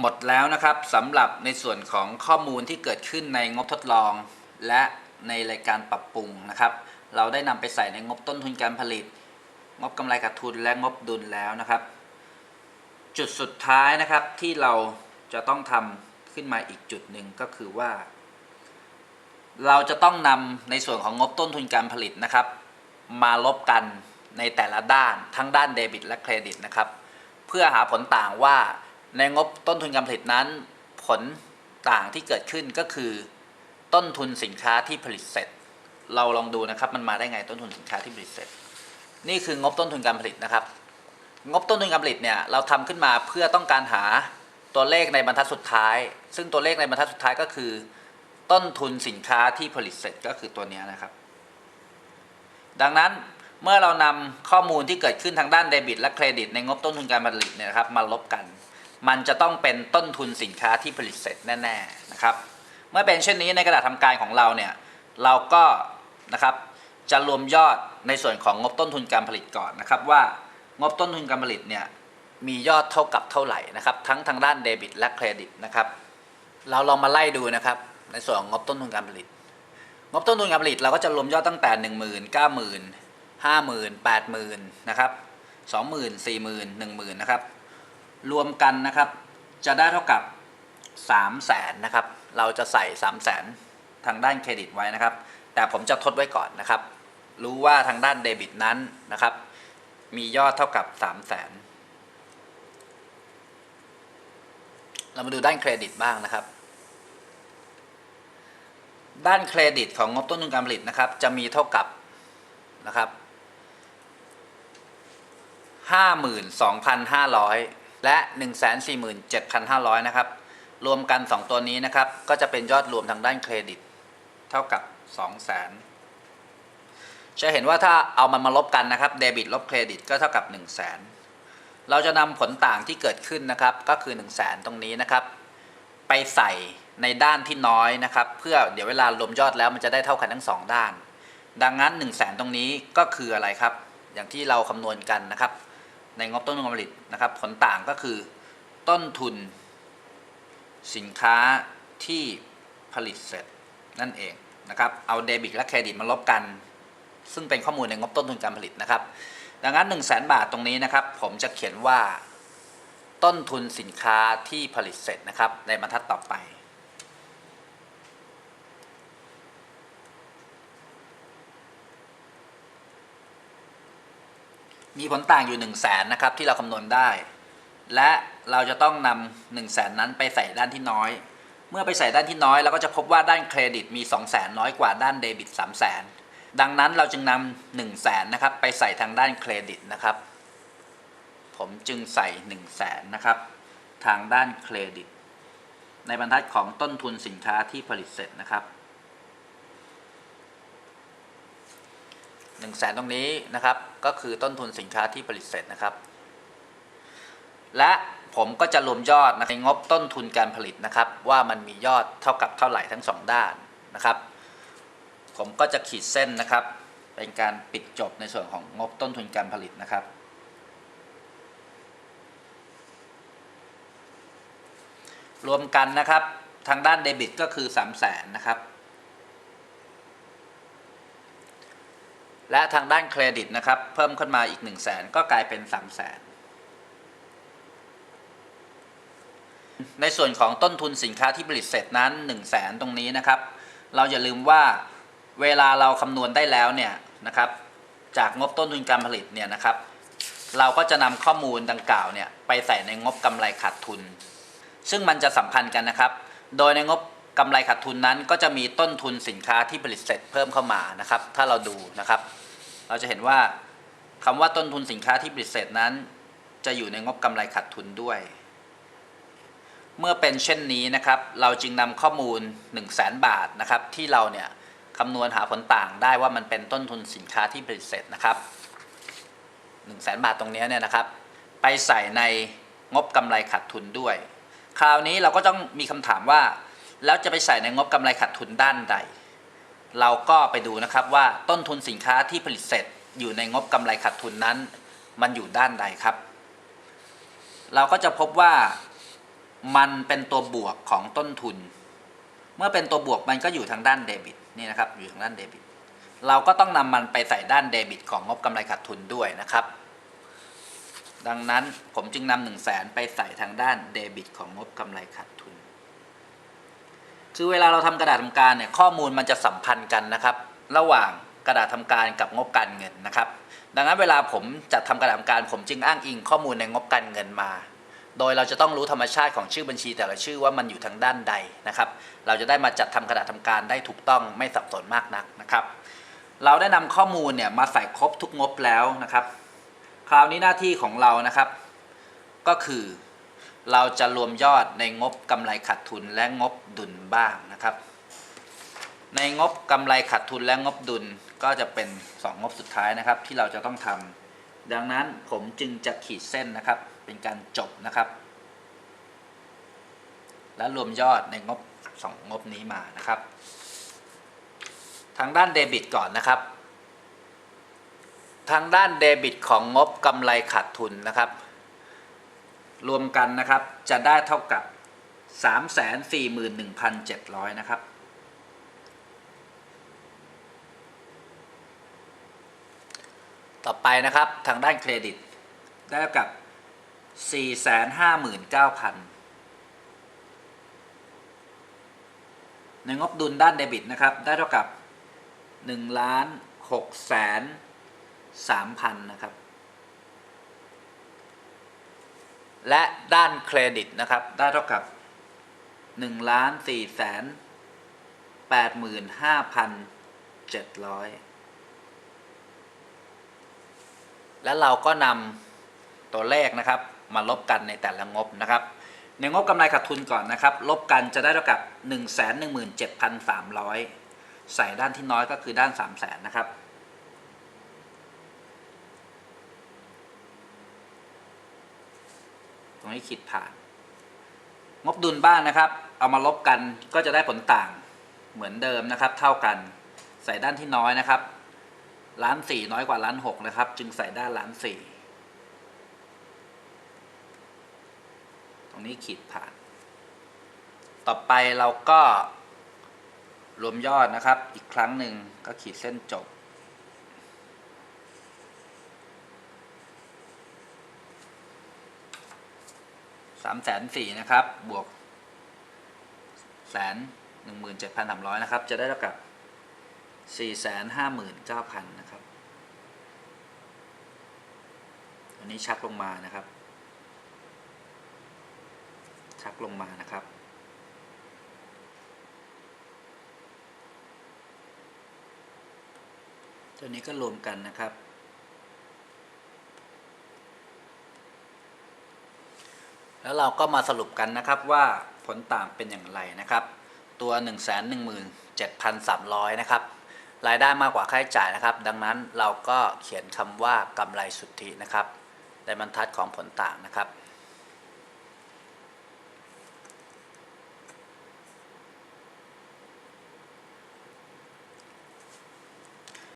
หมดแล้วนะครับสำหรับในส่วนของข้อมูลที่เกิดขึ้นในงบทดลอง และในรายการปรับปรุงนะครับ เราได้นำไปใส่ในงบต้นทุนการผลิต งบกำไรขาดทุนและงบดุลแล้วนะครับ จุดสุดท้ายนะครับที่เราจะต้องทำขึ้นมาอีกจุดหนึ่งก็คือว่า เราจะต้องนำในส่วนของงบต้นทุนการผลิตนะครับ มาลบกันในแต่ละด้านทั้งด้านเดบิตและเครดิตนะครับ เพื่อหาผลต่างว่า ในงบต้นทุนการผลิตนั้น ผลต่างที่เกิดขึ้นก็คือ ต้นทุนสินค้าที่ผลิตเสร็จ เราลองดูนะครับมันมาได้ไงต้นทุนสินค้าที่ผลิตเสร็จ นี่คืองบต้นทุนการผลิตนะครับ งบต้นทุนการผลิตเนี่ยเราทำขึ้นมาเพื่อต้องการหาตัวเลขในบรรทัดสุดท้าย ซึ่งตัวเลขในบรรทัดสุดท้ายก็คือ ต้นทุนสินค้าที่ผลิตเสร็จก็คือตัวนี้นะครับ ดังนั้นเมื่อเรานำข้อมูลที่เกิดขึ้นทางด้านเดบิตและเครดิตในงบต้นทุนการผลิตเนี่ยครับมาลบกัน มันจะต้องเป็นต้นทุนสินค้าที่ผลิตเสร็จแน่ๆนะครับ เมื่อเป็นเช่นนี้ในกระดาษทำการของเราเนี่ยเราก็นะครับจะรวมยอดในส่วนของงบต้นทุนการผลิตก่อนนะครับ ว่างบต้นทุนการผลิตเนี่ยมียอดเท่ากับเท่าไหร่นะครับทั้งทางด้านเดบิตและเครดิตนะครับเราลองมาไล่ดูนะครับในส่วนของงบต้นทุนการผลิต งบต้นทุนการผลิตเราก็จะรวมยอดตั้งแต่ 1 0 0 0 0 9 0 0 0 0 50,000 80,000นะครับ20,000 40,000 10,000นะครับ รวมกันนะครับ จะได้เท่ากับ 3 0 0แสนนะครับ เราจะใส่ 3 0 0แสนทางด้านเครดิตไว้นะครับ แต่ผมจะทดไว้ก่อนนะครับ รู้ว่าทางด้านเดบิตนั้นนะครับ มียอดเท่ากับ 3 0 0แสนเรามาดูด้านเครดิตบ้างนะครับ ด้านเครดิตของงบต้นทุนการผลิตนะครับ จะมีเท่ากับนะครับ52,500 และ 147,500 นะครับ รวมกัน 2 ตัวนี้นะครับ ก็จะเป็นยอดรวมทางด้านเครดิต เท่ากับ 200,000 จะเห็นว่าถ้าเอามันมาลบกันนะครับ เดบิตลบเครดิตก็เท่ากับ 1 0 0 0 0แเราจะนำผลต่างที่เกิดขึ้นนะครับ ก็คือ 1 0 0 0 0แตรงนี้นะครับ ไปใส่ในด้านที่น้อยนะครับ เพื่อเดี๋ยวเวลารวมยอดแล้วมันจะได้เท่ากันทั้ง 2 ด้าน ดังนั้น 1 0 0 0 0แตรงนี้ก็คืออะไรครับ อย่างที่เราคำนวณกันนะครับ ในงบต้นทุนการผลิตนะครับ ผลต่างก็คือต้นทุนสินค้าที่ผลิตเสร็จนั่นเองนะครับ เอาเดบิตและเครดิตมาลบกัน ซึ่งเป็นข้อมูลในงบต้นทุนการผลิตนะครับ ดังนั้น 1 0 0 0 0แบาทตรงนี้นะครับ ผมจะเขียนว่าต้นทุนสินค้าที่ผลิตเสร็จนะครับ ในบรรทัดต่อไป มีผลต่างอยู่1 0 0 0 0แสนนะครับที่เราคำนวณได้ และเราจะต้องนำ1 0 0 0 0แสนนั้นไปใส่ด้านที่น้อย เมื่อไปใส่ด้านที่น้อยเราก็จะพบว่าด้านเครดิตมี 2 0 0แสนน้อยกว่าด้านเดบิต3 0 0แสนดังนั้นเราจึงนำ1 0 0 0 0แสนนะครับไปใส่ทางด้านเครดิตนะครับ ผมจึงใส่ 1 0 0 0 0แสนนะครับทางด้านเครดิต ในบรรทัดของต้นทุนสินค้าที่ผลิตเสร็จนะครับ 1 0 0 0 0แสนตรงนี้นะครับ ก็คือต้นทุนสินค้าที่ผลิตเสร็จนะครับ และผมก็จะรวมยอดในงบต้นทุนการผลิตนะครับ ว่ามันมียอดเท่ากับเท่าไหร่ทั้งสองด้านนะครับ ผมก็จะขีดเส้นนะครับ เป็นการปิดจบในส่วนของงบต้นทุนการผลิตนะครับ รวมกันนะครับทางด้านเดบิตก็คือ 3 0 0แสนนะครับ และทางด้านเครดิตนะครับ เพิ่มขึ้นมาอีก 1 0 0 0 0แสนก็กลายเป็น 3 0 0แสนในส่วนของต้นทุนสินค้าที่ผลิตเสร็จนั้น 1 0 0 0 0แสนตรงนี้นะครับ เราอย่าลืมว่าเวลาเราคำนวณได้แล้วเนี่ยนะครับ จากงบต้นทุนการผลิตเนี่ยนะครับ เราก็จะนำข้อมูลดังกล่าวเนี่ยไปใส่ในงบกำไรขาดทุน ซึ่งมันจะสัมพันธ์กันนะครับ โดยในงบ กำไรขาดทุนนั้นก็จะมีต้นทุนสินค้าที่ผลิตเสร็จเพิ่มเข้ามานะครับ ถ้าเราดูนะครับ เราจะเห็นว่าคำว่าต้นทุนสินค้าที่ผลิตเสร็จนั้น จะอยู่ในงบกำไรขาดทุนด้วย เมื่อเป็นเช่นนี้นะครับ เราจึงนำข้อมูล 1 0 0 0 0แบาทนะครับ ที่เราเนี่ยคำนวณหาผลต่างได้ว่ามันเป็นต้นทุนสินค้าที่ผลิตเสร็จนะครับ1 0 0 0 0แบาทตรงนี้เนี่ยนะครับ ไปใส่ในงบกำไรขาดทุนด้วย คราวนี้เราก็ต้องมีคำถามว่า แล้วจะไปใส่ในงบกำไรขาดทุนด้านใด เราก็ไปดูนะครับว่าต้นทุนสินค้าที่ผลิตเสร็จอยู่ในงบกำไรขาดทุนนั้น มันอยู่ด้านใดครับ เราก็จะพบว่ามันเป็นตัวบวกของต้นทุน เมื่อเป็นตัวบวกมันก็อยู่ทางด้านเดบิตนี่นะครับอยู่ทางด้านเดบิต เราก็ต้องนำมันไปใส่ด้านเดบิต ของงบกำไรขาดทุนด้วยนะครับ ดังนั้นผมจึงนำหนึ่งแสนไปใส่ทางด้านเดบิต ของงบกำไรขาดทุน คือเวลาเราทำกระดาษทำการเนี่ยข้อมูลมันจะสัมพันธ์กันนะครับ ระหว่างกระดาษทำการกับงบการเงินนะครับ ดังนั้นเวลาผมจัดทำกระดาษทำการ ผมจึงอ้างอิงข้อมูลในงบการเงินมา โดยเราจะต้องรู้ธรรมชาติของชื่อบัญชีแต่ละชื่อว่ามันอยู่ทางด้านใดนะครับ เราจะได้มาจัดทำกระดาษทำการได้ถูกต้องไม่สับสนมากนักนะครับ เราได้นำข้อมูลเนี่ยมาใส่ครบทุกงบแล้วนะครับ คราวนี้หน้าที่ของเรานะครับ ก็คือ เราจะรวมยอดในงบกำไรขาดทุนและงบดุลบ้างนะครับ ในงบกำไรขาดทุนและงบดุลก็จะเป็น 2 งบสุดท้ายนะครับ ที่เราจะต้องทำดังนั้นผมจึงจะขีดเส้นนะครับ เป็นการจบนะครับ และรวมยอดในงบ 2 งบนี้มานะครับ ทางด้านเดบิตก่อนนะครับ ทางด้านเดบิตของงบกำไรขาดทุนนะครับ รวมกันนะครับจะได้เท่ากับ 341,700 นะครับ ต่อไปนะครับทางด้านเครดิต ได้เท่ากับ 459,000ในงบดุลด้านเดบิตนะครับ ได้เท่ากับ1ล้าน6แสน3,000นะครับ และด้านเครดิตนะครับ ได้เท่ากับ1ล้าน4แสน85,700และเราก็นำตัวเลขนะครับ มาลบกันในแต่ละงบนะครับ ในงบกำไรขาดทุนก่อนนะครับ ลบกันจะได้เท่ากับ 117,300 ใส่ด้านที่น้อยก็คือด้าน 3 0 0แสนนะครับ ตรงนี้ขีดผ่าน งบดุลบ้างนะครับ เอามาลบกันก็จะได้ผลต่างเหมือนเดิมนะครับ เท่ากันใส่ด้านที่น้อยนะครับล้านสี่น้อยกว่าล้านหกนะครับ จึงใส่ด้านล้านสี่ตรงนี้ขีดผ่าน ต่อไปเราก็รวมยอดนะครับ อีกครั้งหนึ่งก็ขีดเส้นจบ สามแสนสี่นะครับ บวกแสนหนึ่งหมื่นเจ็ดพันสามร้อยนะครับ จะได้เท่ากับสี่แสนห้าหมื่นเก้าพันนะครับ อันนี้ชักลงมานะครับ ชักลงมานะครับตัวนี้ก็รวมกันนะครับ แล้วเราก็มาสรุปกันนะครับว่าผลต่างเป็นอย่างไรนะครับ ตัว 1 1 7 3 0 0 นะครับ รายได้มากกว่าค่าใช้จ่ายนะครับ ดังนั้นเราก็เขียนคำว่ากำไรสุทธินะครับในบรรทัดของผลต่างนะครับ